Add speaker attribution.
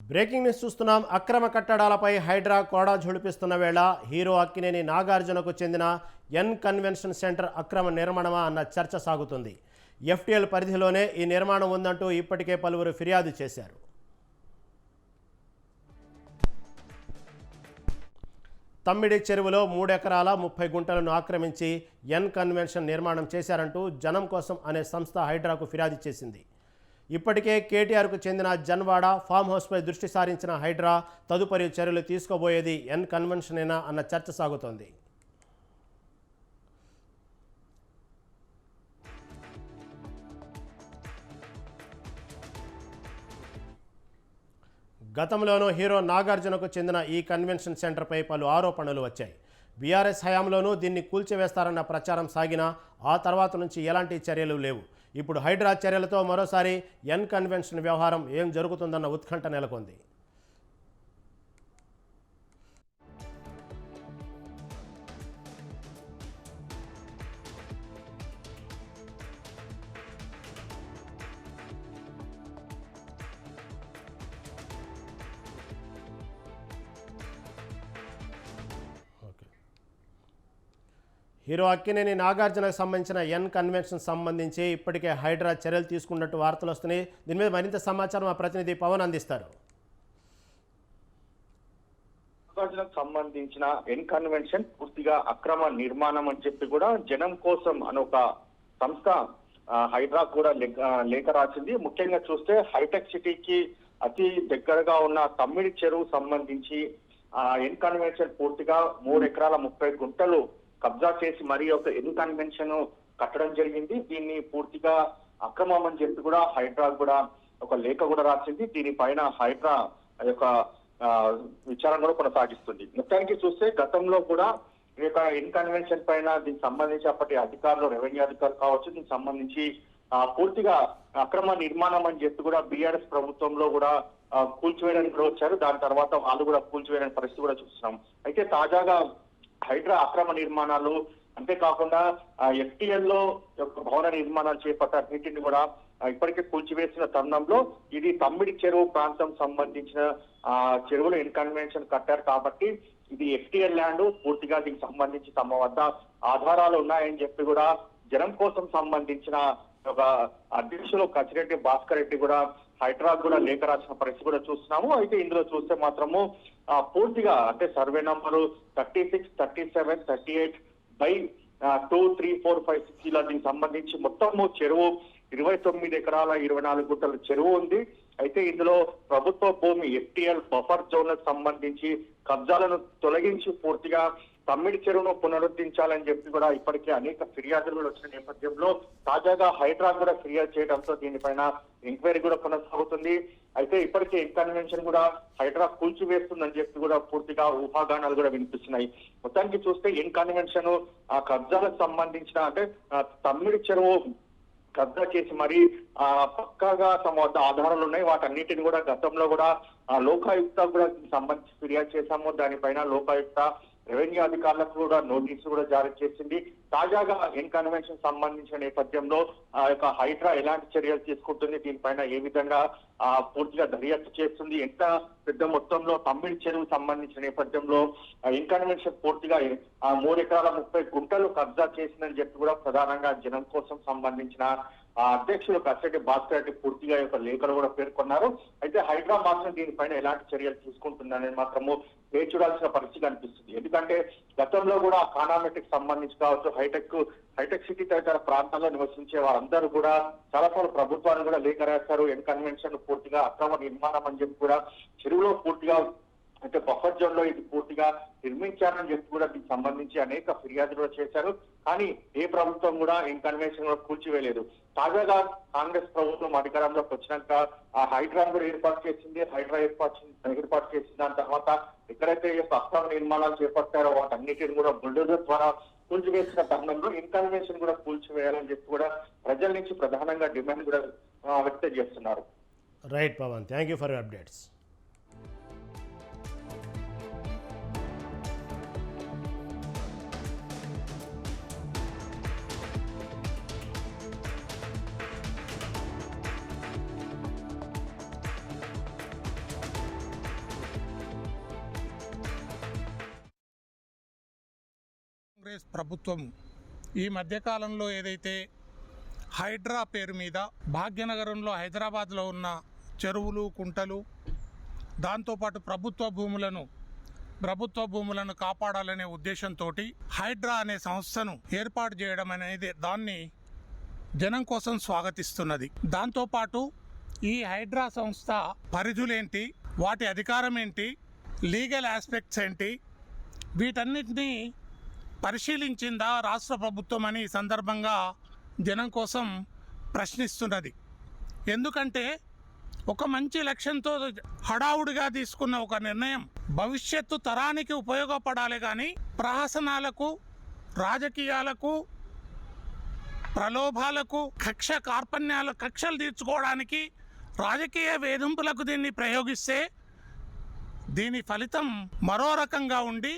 Speaker 1: Breaking news చూస్తున్నాం. అక్రమ కట్టడాలపై హైడ్రా కోడా ఝుడిపిస్తున్న వేళ హీరో అక్కినేని నాగార్జునకు చెందిన ఎన్ కన్వెన్షన్ సెంటర్ అక్రమ నిర్మాణమా అన్న చర్చ సాగుతుంది. ఎఫ్టీఎల్ పరిధిలోనే ఈ నిర్మాణం ఉందంటూ ఇప్పటికే పలువురు ఫిర్యాదు చేశారు. తమ్మిడి చెరువులో మూడెకరాల ముప్పై గుంటలను ఆక్రమించి ఎన్ కన్వెన్షన్ నిర్మాణం చేశారంటూ జనం కోసం అనే సంస్థ హైడ్రాకు ఫిర్యాదు చేసింది. ఇప్పటికే కేటీఆర్కు చెందిన జన్వాడ ఫామ్ హౌస్పై దృష్టి సారించిన హైడ్రా తదుపరి చర్యలు తీసుకోబోయేది ఎన్ కన్వెన్షనేనా అన్న చర్చ సాగుతోంది. గతంలోనూ హీరో నాగార్జునకు చెందిన ఈ కన్వెన్షన్ సెంటర్పై పలు ఆరోపణలు వచ్చాయి. బీఆర్ఎస్ హయాంలోనూ దీన్ని కూల్చివేస్తారన్న ప్రచారం సాగినా ఆ తర్వాత నుంచి ఎలాంటి చర్యలు లేవు. ఇప్పుడు హైడ్రా చర్యలతో మరోసారి ఎన్ కన్వెన్షన్ వ్యవహారం ఏం జరుగుతుందన్న ఉత్కంఠ నెలకొంది. హీరో అక్కినేని నాగార్జునకు సంబంధించిన ఎన్ కన్వెన్షన్ సంబంధించి ఇప్పటికే హైడ్రా చర్యలు తీసుకున్నట్టు వార్తలు వస్తున్నాయి. దీని మీద మరింత సమాచారం మా ప్రతినిధి పవన్ అందిస్తారు.
Speaker 2: నాగార్జునకు సంబంధించిన ఎన్ కన్వెన్షన్ పూర్తిగా అక్రమ నిర్మాణం అని చెప్పి కూడా జనం కోసం అని ఒక సంస్థ హైడ్రా కూడా లేఖ- లేఖ రాసింది. ముఖ్యంగా చూస్తే హైటెక్ సిటీకి అతి దగ్గరగా ఉన్న తమ్మిడి చెరువు సంబంధించి ఆ ఎన్ కన్వెన్షన్ పూర్తిగా మూడు ఎకరాల ముప్పై గుంటలు కబ్జా చేసి మరి ఒక ఎన్ కన్వెన్షన్ కట్టడం జరిగింది దీన్ని పూర్తిగా అక్రమం అని చెప్పి కూడా హైడ్రా కూడా ఒక లేఖ కూడా రాసింది. దీనిపైన హైడ్రా యొక్క విచారం విచారణ కూడా కొనసాగిస్తుంది. మొత్తానికి చూస్తే గతంలో కూడా ఈ యొక్క ఇన్కన్వెన్షన్ పైన దీనికి సంబంధించి అప్పటి అధికారులు రెవెన్యూ అధికారులు కావచ్చు దీనికి సంబంధించి పూర్తిగా అక్రమ నిర్మాణం అని చెప్పి కూడా బీఆర్ఎస్ ప్రభుత్వంలో కూడా కూల్చివేయడానికి కూడా వచ్చారు. దాని తర్వాత వాళ్ళు కూడా కూల్చివేయడానికి పరిస్థితి కూడా చూస్తున్నాం. అయితే తాజాగా హైడ్రా అక్రమ నిర్మాణాలు అంతేకాకుండా ఎఫ్టీఎల్లో యొక్క భవన నిర్మాణాలు చేపట్టినన్నింటిని కూడా ఇప్పటికే కూల్చివేసిన తరుణంలో ఇది తమ్మిడి చెరువు ప్రాంతం సంబంధించిన ఆ చెరువులు ఇన్కన్వెన్షన్ కట్టారు కాబట్టి ఇది ఎఫ్టీఎల్ ల్యాండ్ పూర్తిగా దీనికి సంబంధించి తమ వద్ద ఆధారాలు ఉన్నాయని చెప్పి కూడా జనం కోసం సంబంధించిన ఒక అధ్యక్షులు కచ్చిరెడ్డి భాస్కర్ రెడ్డి కూడా హైడ్రాక్ కూడా లేఖ రాసిన పరిస్థితి కూడా చూస్తున్నాము. అయితే ఇందులో చూస్తే మాత్రము ఆ, పూర్తిగా అంటే survey number thirty six thirty seven thirty eight by two three four five six ఇలా దీనికి సంబంధించి మొత్తము చెరువు ఇరవై తొమ్మిది ఎకరాల ఇరవై నాలుగు గుంటల చెరువు ఉంది. అయితే ఇందులో ప్రభుత్వ భూమి ఎఫ్టీఎల్ బఫర్ జోన్లకు సంబంధించి కబ్జాలను తొలగించి పూర్తిగా తమ్మిడి చెరువును పునరుద్ధరించాలని చెప్పి కూడా ఇప్పటికే అనేక ఫిర్యాదులు కూడా వచ్చిన నేపథ్యంలో తాజాగా హైడ్రా కూడా ఫిర్యాదు చేయడంతో దీనిపైన ఎంక్వైరీ కూడా కొనసాగుతుంది. అయితే ఇప్పటికే ఇన్కన్వెన్షన్ కూడా హైడ్రా కూల్చివేస్తుందని చెప్పి కూడా పూర్తిగా ఊహాగానాలు కూడా వినిపిస్తున్నాయి. మొత్తానికి చూస్తే ఇన్కన్వెన్షన్ ఆ కబ్జాలకు సంబంధించిన అంటే తమ్మిడి చెరువు కబ్జా చేసి మరి ఆ పక్కాగా తమ వద్ద ఆధారాలు ఉన్నాయి. వాటన్నిటిని కూడా గతంలో కూడా ఆ లోకాయుక్త కూడా సంబంధించి ఫిర్యాదు చేశాము. దానిపైన లోకాయుక్త రెవెన్యూ అధికారులకు కూడా నోటీసులు కూడా జారీ చేసింది. తాజాగా ఎన్ కన్వెన్షన్ సంబంధించిన నేపథ్యంలో ఆ యొక్క హైడ్రా ఎలాంటి చర్యలు తీసుకుంటుంది? దీనిపైన ఏ విధంగా ఆ పూర్తిగా దర్యాప్తు చేస్తుంది? ఎంత పెద్ద మొత్తంలో తమ్మిడి చెరువు సంబంధించిన నేపథ్యంలో ఇన్కన్వెన్షన్ పూర్తిగా ఆ మూడు ఎకరాల ముప్పై గుంటలు కబ్జా చేసిందని చెప్పి కూడా ప్రధానంగా జనం కోసం సంబంధించిన ఆ అధ్యక్షులు కసిరెడ్డి భాస్కర్ రెడ్డి పూర్తిగా యొక్క లేఖలు కూడా పేర్కొన్నారు. అయితే హైదరాబాద్ మాత్రం దీనిపైన ఎలాంటి చర్యలు తీసుకుంటుందనేది మాత్రము వేచి చూడాల్సిన పరిస్థితి అనిపిస్తుంది ఎందుకంటే గతంలో కూడా కానామెటిక్ సంబంధించి కావచ్చు హైటెక్ హైటెక్ సిటీ తదితర ప్రాంతాల్లో నివసించే వారందరూ కూడా చాలాసార్లు ప్రభుత్వాన్ని కూడా లేఖ రాశారు. ఎన్ కన్వెన్షన్ పూర్తిగా అక్రమ నిర్మాణం అని చెప్పి కూడా చెరువులో పూర్తిగా అంటే బఫర్ జోన్లో ఇది పూర్తిగా నిర్మించారని చెప్పి కూడా దీనికి సంబంధించి అనేక ఫిర్యాదులు కూడా చేశారు. కానీ ఏ ప్రభుత్వం కూడా ఈ కన్వెన్షన్ కూడా కూల్చివేయలేదు. తాజాగా కాంగ్రెస్ ప్రభుత్వం అధికారంలోకి వచ్చినాక ఆ హైడ్రా కూడా ఏర్పాటు చేసింది. హైడ్రా ఏర్పాటు ఏర్పాటు చేసిన దాని తర్వాత ఎక్కడైతే ఈ అక్రమ నిర్మాణాలు చేపట్టారో వాటన్నిటిని కూడా బుల్డోజర్ ద్వారా కూల్చివేసిన తరుణంలో ఇన్కన్వెన్షన్ కూడా కూల్చివేయాలని చెప్పి కూడా ప్రజల నుంచి ప్రధానంగా డిమాండ్ కూడా వ్యక్తం చేస్తున్నారు.
Speaker 1: Right Pawan thank you for updates
Speaker 3: Congress ప్రభుత్వం ఈ మధ్యకాలంలో ఏదైతే హైడ్రా పేరు మీద భాగ్యనగరంలో హైదరాబాద్లో ఉన్న చెరువులు కుంటలు దాంతోపాటు ప్రభుత్వ భూములను ప్రభుత్వ భూములను కాపాడాలనే ఉద్దేశంతో హైడ్రా అనే సంస్థను ఏర్పాటు చేయడం అనేది దాన్ని జనం కోసం స్వాగతిస్తున్నది. దాంతోపాటు ఈ హైడ్రా సంస్థ పరిధులేంటి వాటి అధికారం ఏంటి లీగల్ ఆస్పెక్ట్స్ ఏంటి వీటన్నిటినీ పరిశీలించిందా రాష్ట్ర ప్రభుత్వం అని ఈ సందర్భంగా జనం కోసం ప్రశ్నిస్తున్నది. ఎందుకంటే ఒక మంచి లక్ష్యంతో హడావుడిగా తీసుకున్న ఒక నిర్ణయం భవిష్యత్తు తరానికి ఉపయోగపడాలి కానీ ప్రహసనాలకు రాజకీయాలకు ప్రలోభాలకు కక్ష కార్పణ్యాల కక్షలు తీర్చుకోవడానికి రాజకీయ వేధింపులకు దీన్ని ప్రయోగిస్తే దీని ఫలితం మరో రకంగా ఉండి